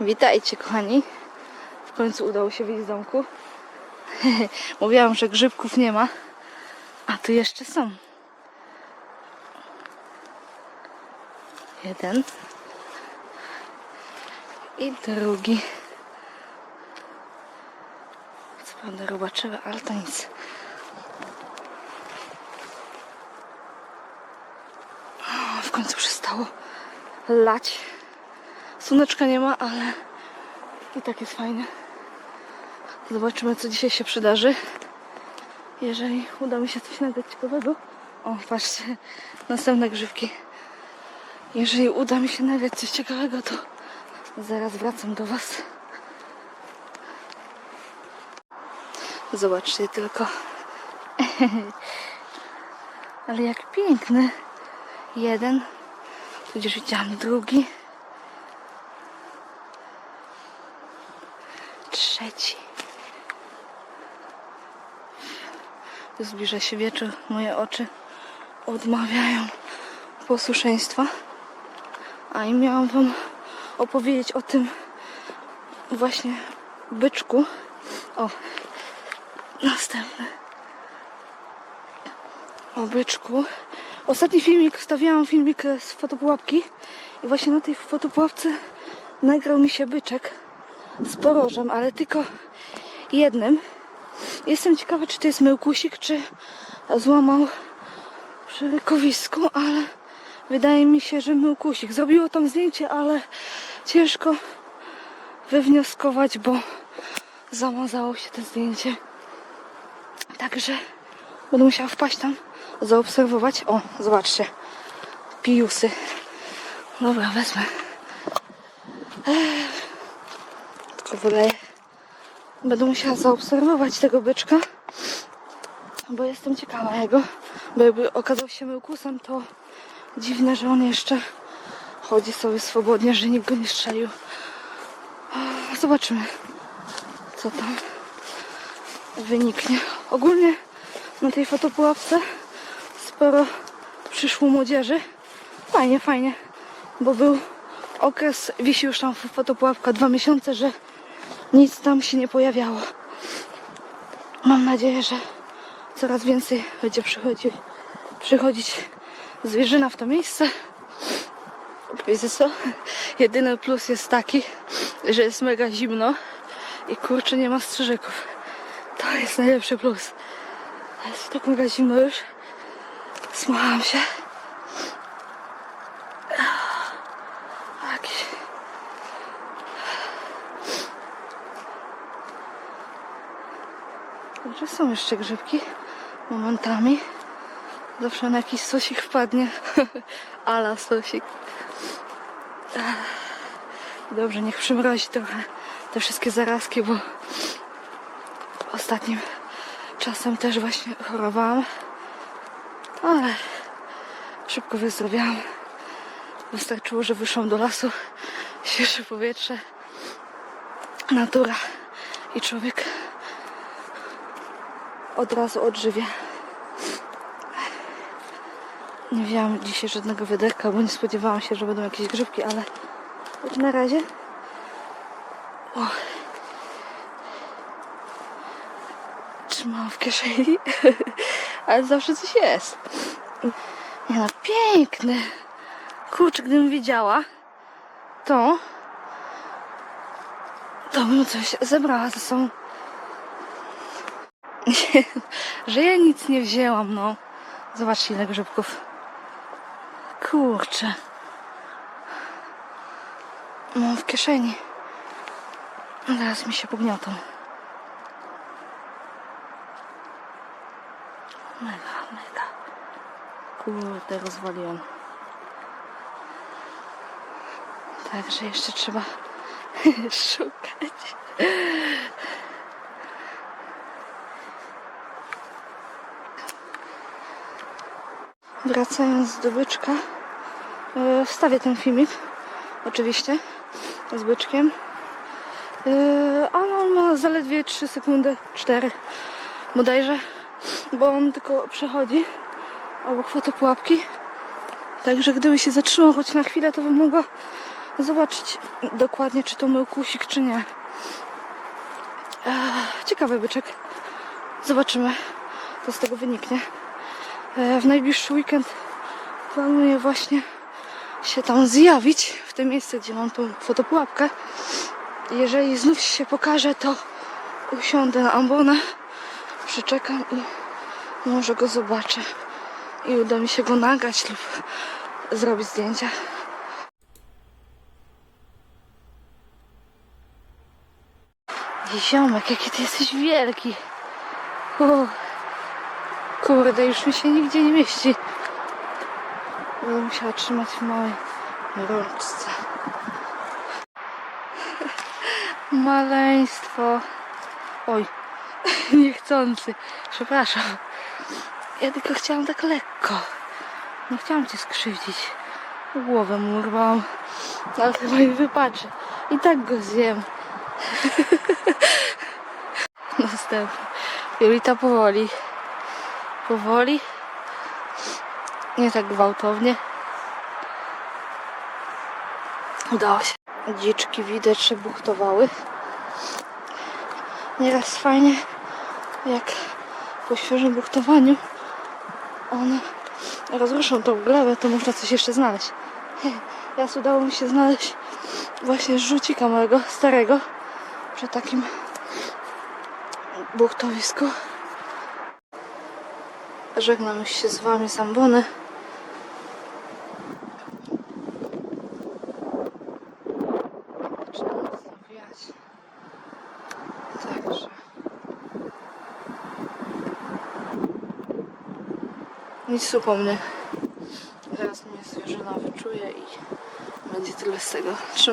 Witajcie kochani. W końcu udało się wyjść z domku. Mówiłam, że grzybków nie ma, a tu jeszcze są. Jeden. I drugi. Co prawda robaczywe, ale to nic. W końcu przestało lać. Słoneczka nie ma, ale i tak jest fajnie. Zobaczymy, co dzisiaj się przydarzy. Jeżeli uda mi się coś nagrać ciekawego. O, patrzcie, następne grzybki. Jeżeli uda mi się nagrać coś ciekawego, to zaraz wracam do Was. Zobaczcie tylko. Ale jak piękny. Jeden. Tudzież widziałam drugi. Trzeci. Zbliża się wieczór. Moje oczy odmawiają posłuszeństwa. A i miałam Wam opowiedzieć o tym właśnie byczku. O, następny. O byczku. Ostatni filmik, wstawiałam filmik z fotopułapki i właśnie na tej fotopułapce nagrał mi się byczek z porożem, ale tylko jednym. Jestem ciekawa, czy to jest myłkusik, czy złamał przy rykowisku, ale wydaje mi się, że myłkusik. Zrobiło tam zdjęcie, ale ciężko wywnioskować, bo zamazało się to zdjęcie. Także będę musiała wpaść tam, zaobserwować. O, zobaczcie. Pijusy. Dobra, wezmę. Ech. Tylko wyleję. Będę musiała zaobserwować tego byczka, bo jestem ciekawa jego. Bo jakby okazał się myłkusem, to dziwne, że on jeszcze chodzi sobie swobodnie, że nikt go nie strzelił. Zobaczymy, co tam wyniknie. Ogólnie na tej fotopułapce sporo przyszło młodzieży. Fajnie, fajnie, bo był okres, wisi już tam fotopułapka dwa miesiące, że nic tam się nie pojawiało. Mam nadzieję, że coraz więcej będzie przychodzi, przychodzić zwierzyna w to miejsce. Wiecie co? Jedyny plus jest taki, że jest mega zimno i kurczę nie ma strzyżyków. To jest najlepszy plus. Jest tak mega zimno już. Smachałam się. Także są jeszcze grzybki momentami. Zawsze na jakiś sosik wpadnie. Ala sosik. Dobrze, niech przymrozi trochę te wszystkie zarazki, bo ostatnim czasem też właśnie chorowałam. Ale szybko wyzdrowiałam. Wystarczyło, że wyszłam do lasu, świeże powietrze, natura i człowiek od razu odżywia. Nie wzięłam dzisiaj żadnego wiaderka, bo nie spodziewałam się, że będą jakieś grzybki, ale na razie. O. Trzymałam w kieszeni, ale zawsze coś jest. Nie no, piękny. Kurczę, gdybym wiedziała, to to bym coś zebrała ze sobą. że ja nic nie wzięłam, no. Zobaczcie ile grzybków. Kurczę. Mam w kieszeni. Zaraz mi się pogniotą. Mega, mega. Kurde, rozwaliłam. Także jeszcze trzeba szukać. Wracając do byczka, e, wstawię ten filmik, oczywiście, z byczkiem. E, Ale on ma zaledwie 3 sekundy, 4 bodajże, bo on tylko przechodzi obok fotopułapki. Także gdyby się zatrzymał choć na chwilę, to bym mogła zobaczyć dokładnie, czy to mył kusik, czy nie. Eee, Ciekawy byczek. Zobaczymy, co z tego wyniknie. Eee, W najbliższy weekend planuję właśnie się tam zjawić, w tym miejscu, gdzie mam tą fotopułapkę. Jeżeli znów się pokaże, to usiądę na ambonę, przyczekam i może go zobaczę. I uda mi się go nagrać lub zrobić zdjęcia. Ziomek, jaki ty jesteś wielki. Kurde, już mi się nigdzie nie mieści. Będę musiała trzymać w małej rączce. Maleństwo. Oj, niechcący. Przepraszam. Ja tylko chciałam tak lekko. Nie chciałam cię skrzywdzić. Głowę mu urwałam. Ale chyba mi wypaczy. I tak go zjem. Następny. Jolita powoli. Powoli. Nie tak gwałtownie. Udało się. Dziczki widać, że buchtowały. Nieraz fajnie, jak po świeżym buchtowaniu one rozruszą tą glebę, to można coś jeszcze znaleźć. Raz udało mi się znaleźć właśnie rzucika mojego starego przy takim buchtowisku. Żegnam się z wami z ambony. Także. Nic po mnie. Zaraz mnie zwierzyna wyczuje i będzie tyle z tego. Trzymam.